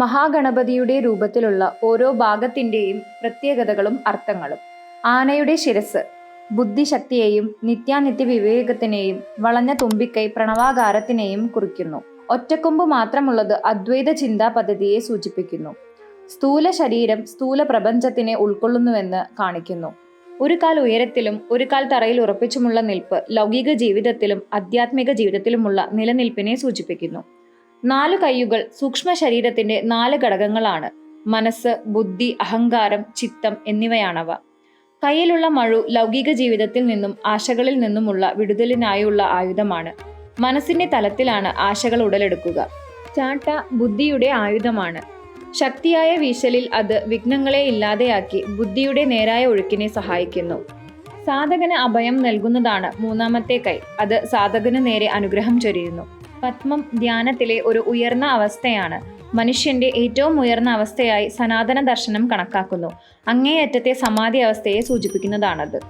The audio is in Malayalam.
മഹാഗണപതിയുടെ രൂപത്തിലുള്ള ഓരോ ഭാഗത്തിന്റെയും പ്രത്യേകതകളും അർത്ഥങ്ങളും. ആനയുടെ ശിരസ് ബുദ്ധിശക്തിയെയും നിത്യാനിത്യ വിവേകത്തിനെയും വളഞ്ഞ തുമ്പിക്കൈ പ്രണവാകാരത്തിനെയും കുറിക്കുന്നു. ഒറ്റക്കൊമ്പ് മാത്രമുള്ളത് അദ്വൈത ചിന്താ പദ്ധതിയെ സൂചിപ്പിക്കുന്നു. സ്ഥൂല ശരീരം സ്ഥൂല പ്രപഞ്ചത്തിനെ ഉൾക്കൊള്ളുന്നുവെന്ന് കാണിക്കുന്നു. ഒരു കാൽ ഉയരത്തിലും ഒരു കാൽ തറയിൽ ഉറപ്പിച്ചുമുള്ള നിൽപ്പ് ലൗകിക ജീവിതത്തിലും ആധ്യാത്മിക ജീവിതത്തിലുമുള്ള നിലനിൽപ്പിനെ സൂചിപ്പിക്കുന്നു. നാല് കൈയുകൾ സൂക്ഷ്മ ശരീരത്തിന്റെ നാല് ഘടകങ്ങളാണ്. മനസ്സ് ബുദ്ധി അഹങ്കാരം ചിത്തം എന്നിവയാണവ. കയ്യിലുള്ള മഴു ലൗകിക ജീവിതത്തിൽ നിന്നും ആശകളിൽ നിന്നുമുള്ള വിടുതലിനായുള്ള ആയുധമാണ്. മനസ്സിന്റെ തലത്തിലാണ് ആശകൾ ഉടലെടുക്കുക. ചാട്ട ബുദ്ധിയുടെ ആയുധമാണ്. ശക്തിയായ വീശലിൽ അത് വിഘ്നങ്ങളെ ഇല്ലാതെയാക്കി ബുദ്ധിയുടെ നേരായ ഒഴുക്കിനെ സഹായിക്കുന്നു. സാധകന് അഭയം നൽകുന്നതാണ് മൂന്നാമത്തെ കൈ. അത് സാധകന് നേരെ അനുഗ്രഹം ചൊരിയുന്നു. പത്മം ധ്യാനത്തിലെ ഒരു ഉയർന്ന അവസ്ഥയാണ്. മനുഷ്യന്റെ ഏറ്റവും ഉയർന്ന അവസ്ഥയായി സനാതന ദർശനം കണക്കാക്കുന്നു. അങ്ങേയറ്റത്തെ സമാധി അവസ്ഥയെ സൂചിപ്പിക്കുന്നതാണത്.